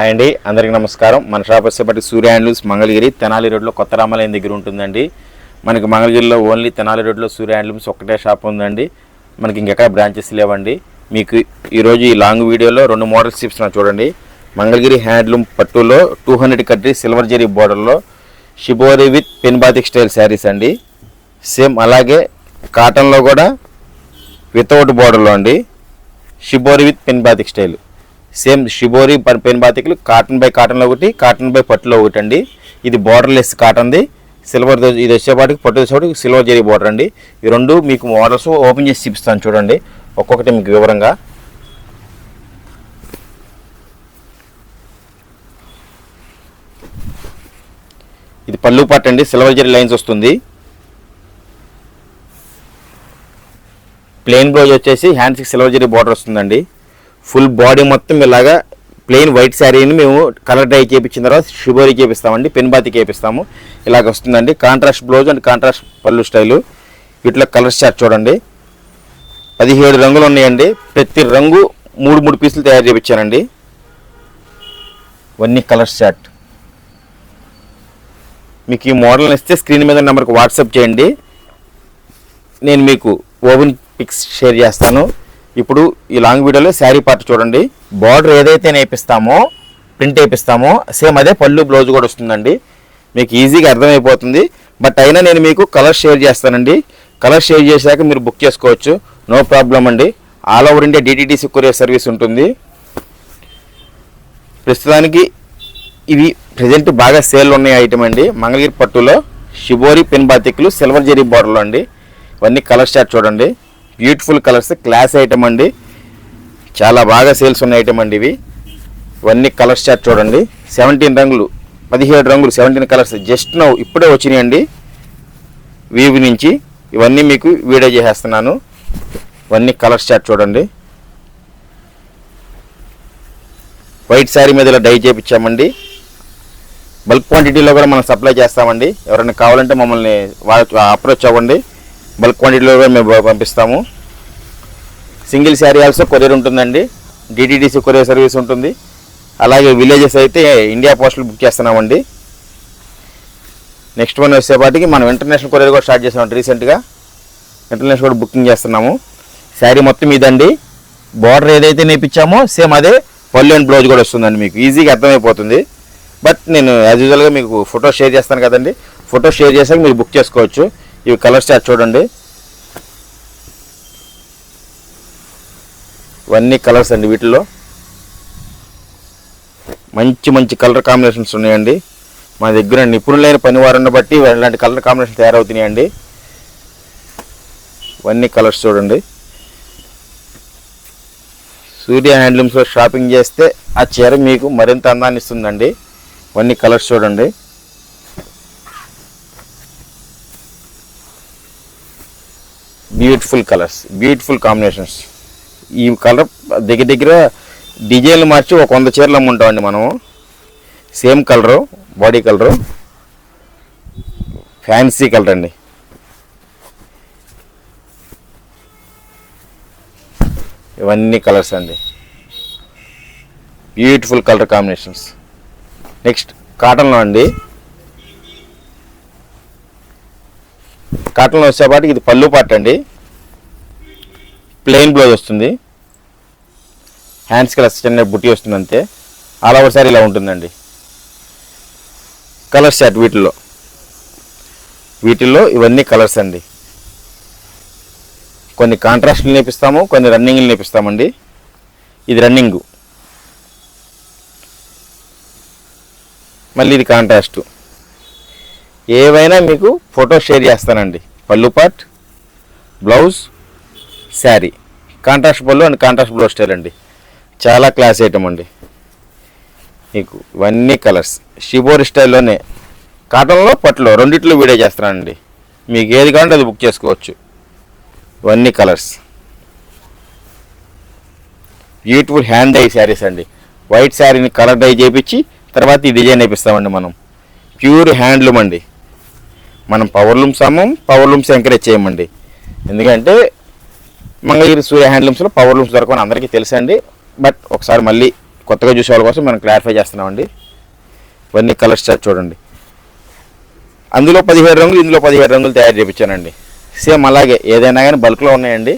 Hi అండి అందరికీ నమస్కారం. మన షాప్ వచ్చేపటి సూర్య హ్యాండ్లూమ్స్ మంగళగిరి తెనాలి రోడ్లో కొత్త రామాలయం దగ్గర ఉంటుందండి. మనకి మంగళగిరిలో ఓన్లీ తెనాలి రోడ్లో సూర్య హ్యాండ్లూమ్స్ ఒకటే షాప్ ఉందండి. మనకి ఇంకెక్కడ బ్రాంచెస్ లేవండి. మీకు ఈరోజు ఈ లాంగ్ వీడియోలో రెండు మోడల్స్ చూపిస్తున్నా చూడండి. మంగళగిరి హ్యాండ్లూమ్ పట్టులో టూ హండ్రెడ్ కట్రీ సిల్వర్ జరీ బోర్డర్లో shibori with pen batik style saris అండి. సేమ్ అలాగే కాటన్లో కూడా వితౌట్ బోర్డర్లో అండి. Shibori with pen batik style. Same shibori pen బాతికలు cotton by కాటన్లో ఒకటి కాటన్ బై పట్టులో ఒకటి అండి. ఇది బార్డర్లెస్ కాటన్ది. సిల్వర్ ఇది వచ్చేపాటికి పట్టు వచ్చేపాటికి సిల్వర్ జరీ బార్డర్ అండి. ఈ రెండు మీకు మోడల్స్ ఓపెన్ చేసి చూపిస్తాను చూడండి. ఒక్కొక్కటి మీకు వివరంగా. ఇది పళ్ళు పాట అండి. సిల్వర్ జరీ లైన్స్ వస్తుంది. ప్లెయిన్ బ్లౌజ్ వచ్చేసి హ్యాండ్స్కి సిల్వర్ జరీ బార్డర్ వస్తుందండి. ఫుల్ బాడీ మొత్తం ఇలాగా ప్లెయిన్ వైట్ శారీని మేము కలర్ డై చేపించిన తర్వాత షుబోరీ చేపిస్తామండి పెన్బాతి చేపిస్తాము. ఇలాగ వస్తుందండి. కాంట్రాస్ట్ బ్లౌజ్ అండ్ కాంట్రాస్ట్ పళ్ళు స్టైలు. వీటిలో కలర్ చార్ట్ చూడండి. పదిహేడు రంగులు ఉన్నాయండి. ప్రతి రంగు మూడు మూడు పీసులు తయారు చేయించానండి ఇవన్నీ కలర్ చార్ట్. మీకు ఈ మోడల్ ఇస్తే స్క్రీన్ మీద నెంబర్కి వాట్సాప్ చేయండి. నేను మీకు ఓవెన్ పిక్స్ షేర్ చేస్తాను. ఇప్పుడు ఈ లాంగ్ వీడియోలో శారీ పార్ట్ చూడండి. బార్డర్ ఏదైతే నేపిస్తామో ప్రింట్ వేపిస్తామో సేమ్ అదే పళ్ళు బ్లౌజ్ కూడా వస్తుందండి. మీకు ఈజీగా అర్థమైపోతుంది. బట్ అయినా నేను మీకు కలర్ షేర్ చేస్తానండి. కలర్ షేర్ చేశాక మీరు బుక్ చేసుకోవచ్చు. నో ప్రాబ్లం అండి. All over India DTDC courier service ఉంటుంది. ప్రస్తుతానికి ఇవి ప్రజెంట్ బాగా సేల్ ఉన్న ఐటమ్ అండి. మంగళగిరి పట్టులో షిబోరి పెన్ బాతిక్లు సిల్వర్ జెరీ బార్డర్లో అండి. ఇవన్నీ కలర్ షార్ట్ చూడండి. బ్యూటిఫుల్ కలర్స్ క్లాస్ ఐటమ్ అండి. చాలా బాగా సేల్స్ ఉన్న ఐటమ్ అండి ఇవి. ఇవన్నీ కలర్స్ చాట్ చూడండి. సెవెంటీన్ రంగులు పదిహేడు రంగులు సెవెంటీన్ కలర్స్ జస్ట్ నౌ ఇప్పుడే వచ్చినాయండి వీవి నుంచి ఇవన్నీ మీకు వీడియో చేసేస్తున్నాను. ఇవన్నీ కలర్స్ చాట్ చూడండి. వైట్ శారీ మీద ఇలా డై చేపించామండి. బల్క్ క్వాంటిటీలో కూడా మనం సప్లై చేస్తామండి. ఎవరైనా కావాలంటే మమ్మల్ని అప్రోచ్ అవ్వండి. బల్క్ క్వాంటిటీలో కూడా మేము పంపిస్తాము. సింగిల్ శారీ ఆల్సో కొరియర్ ఉంటుందండి. డిటిడిసి కొరియర్ సర్వీస్ ఉంటుంది. అలాగే విలేజెస్ అయితే ఇండియా పోస్టులు బుక్ చేస్తున్నామండి. నెక్స్ట్ వన్ వచ్చేపాటికి మనం ఇంటర్నేషనల్ కొరియర్ కూడా స్టార్ట్ చేసామండి రీసెంట్గా ఇంటర్నేషనల్ కూడా బుకింగ్ చేస్తున్నాము. శారీ మొత్తం ఇదండి. బార్డర్ ఏదైతే నేర్పించామో సేమ్ అదే పళ్ళు అండ్ బ్లౌజ్ కూడా వస్తుందండి మీకు. ఈజీగా అర్థమైపోతుంది. బట్ నేను యాజ్ యూజువల్గా మీకు ఫోటో షేర్ చేస్తాను కదండి. ఫోటో షేర్ చేసాక మీరు బుక్ చేసుకోవచ్చు. ఇవి కలర్ స్టార్ట్ చూడండి. ఇవన్నీ కలర్స్ అండి వీటిల్లో మంచి మంచి కలర్ కాంబినేషన్స్ ఉన్నాయండి. మా దగ్గర నిపుణులైన పనివారిని బట్టి ఇలాంటి కలర్ కాంబినేషన్ తయారవుతున్నాయండి. ఇవన్నీ కలర్స్ చూడండి. సూర్య హ్యాండ్లూమ్స్లో షాపింగ్ చేస్తే ఆ చీర మీకు మరింత అందాన్ని ఇస్తుందండి. ఇవన్నీ కలర్స్ చూడండి. బ్యూటిఫుల్ కలర్స్ బ్యూటిఫుల్ కాంబినేషన్స్ ఈ కలర్ దగ్గర దగ్గర డిజైన్లు మార్చి ఒక వంద చీరలు అమ్ముంటామండి మనము. Same colour body colour fancy colour అండి. ఇవన్నీ కలర్స్ అండి. బ్యూటిఫుల్ కలర్ కాంబినేషన్స్ నెక్స్ట్ కాటన్లో అండి. కాటన్లో వచ్చేపాటికి ఇది పళ్ళు పాట అండి. ప్లెయిన్ బ్లౌజ్ వస్తుంది. హ్యాండ్స్ కలర్స్ చిన్న బుట్టి వస్తుంది అంతే. ఆల్ ఓవర్ సారీ ఇలా ఉంటుందండి. కలర్ షర్ట్ వీటిల్లో. వీటిల్లో ఇవన్నీ కలర్స్ అండి. కొన్ని కాంట్రాస్ట్లు నేపిస్తాము కొన్ని రన్నింగ్లు నేపిస్తామండి. ఇది రన్నింగు మళ్ళీ ఇది కాంట్రాస్ట్ ఏవైనా మీకు ఫోటో షేర్ చేస్తానండి. పళ్ళు పార్ట్ బ్లౌజ్ శారీ. కాంట్రాస్ట్ పళ్ళు అండ్ కాంట్రాస్ట్ బ్లౌజ్ స్టైల్ అండి. చాలా క్లాస్ ఐటమ్ అండి. మీకు ఇవన్నీ కలర్స్. షిబోరి స్టైల్లోనే. కాటన్లో పట్టులో. రెండిట్లో వీడియో చేస్తానండి మీకు ఏది కావాలంటే అది బుక్ చేసుకోవచ్చు. ఇవన్నీ colours. Beautiful hand dye saris అండి. వైట్ శారీని కలర్ డై చేయించి తర్వాత ఈ డిజైన్ వేపిస్తామండి మనం. ప్యూర్ హ్యాండ్లూమ్ అండి. మనం పవర్ లూమ్స్ అమ్మం పవర్ లూమ్స్ ఎంకరేజ్ చేయమండి. ఎందుకంటే మంగళగిరి సూర్య హ్యాండ్లూమ్స్లో పవర్ లూమ్స్ దొరకని అందరికీ తెలుసండి. బట్ ఒకసారి మళ్ళీ కొత్తగా చూసే వాళ్ళ కోసం మనం క్లారిఫై చేస్తున్నామండి. ఇవన్నీ కలర్స్ చార్ట్ చూడండి. అందులో పదిహేడు రంగులు ఇందులో పదిహేడు రంగులు తయారు చేయించానండి సేమ్ అలాగే ఏదైనా కానీ బల్క్లో ఉన్నాయండి.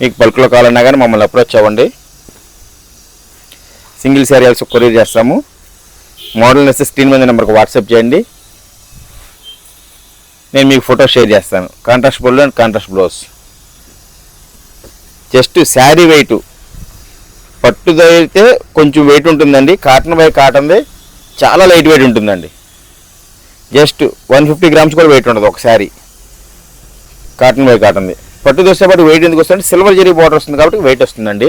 మీకు బల్క్లో కావాలన్నా కానీ మమ్మల్ని అప్రోచ్ అవ్వండి. సింగిల్ శారీస్ కొరియర్ చేస్తాము. మోడల్ నెస్ స్క్రీన్ మీద నెంబర్కి వాట్సాప్ చేయండి. నేను మీకు ఫోటో షేర్ చేస్తాను. Contrast blue and contrast blouse. Just sari weight పట్టుదైతే కొంచెం వెయిట్ ఉంటుందండి. కాటన్ బై కాటన్ది చాలా లైట్ వెయిట్ ఉంటుందండి. జస్ట్ వన్ ఫిఫ్టీ గ్రామ్స్ కూడా వెయిట్ ఉండదు ఒక శారీ. కాటన్ బై కాటన్ది పట్టు దోస్తే పాటు వెయిట్ ఎందుకు వస్తుంది? సిల్వర్ జరీ బార్డర్ వస్తుంది కాబట్టి వెయిట్ వస్తుందండి.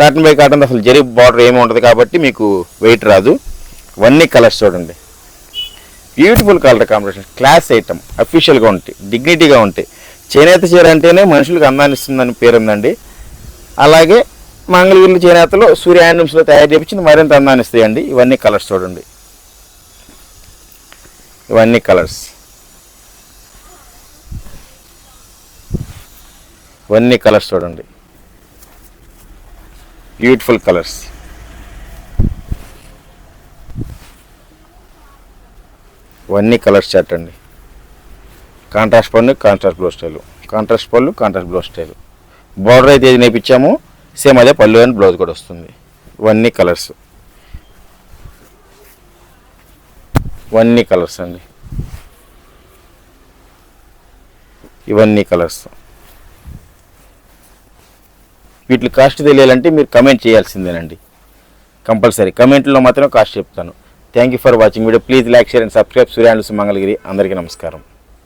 కాటన్ బై కాటన్ అసలు జరీ బార్డర్ ఏమి ఉండదు కాబట్టి మీకు వెయిట్ రాదు. ఇవన్నీ కలర్స్ చూడండి. Beautiful colour combination class item అఫీషియల్గా ఉంటాయి డిగ్నిటీగా ఉంటాయి. చేనేత చీర అంటేనే మనుషులకు అందాన్ని ఇస్తుందని పేరు ఉందండి. అలాగే మంగళగిరి చేనేతలో సూర్య హ్యాండ్లూమ్స్లో తయారు చేయించి మరింత అందాన్ని ఇస్తాయండి ఇవన్నీ కలర్స్ చూడండి. ఇవన్నీ కలర్స్ ఇవన్నీ కలర్స్ చూడండి. బ్యూటిఫుల్ కలర్స్ ఇవన్నీ కలర్స్ చార్ట్ అండి. కాంట్రాస్ట్ పళ్ళు కాంట్రాస్ట్ బ్లౌజ్ స్టైల్. కాంట్రాస్ట్ పళ్ళు కాంట్రాస్ట్ బ్లౌజ్ స్టైల్. బార్డర్ అయితే ఏది నేర్పించామో? సేమ్ అదే పళ్ళు అని బ్లౌజ్ కూడా వస్తుంది. ఇవన్నీ కలర్స్. ఇవన్నీ కలర్స్ అండి. ఇవన్నీ కలర్స్. వీటి కాస్ట్ తెలియాలంటే మీరు కమెంట్ చేయాల్సిందేనండి. కంపల్సరీ. కమెంట్లో మాత్రమే కాస్ట్ చెప్తాను. Thank you for watching video please like share and subscribe సూర్యాండ్స్ Mangalagiri అందరికీ నమస్కారం.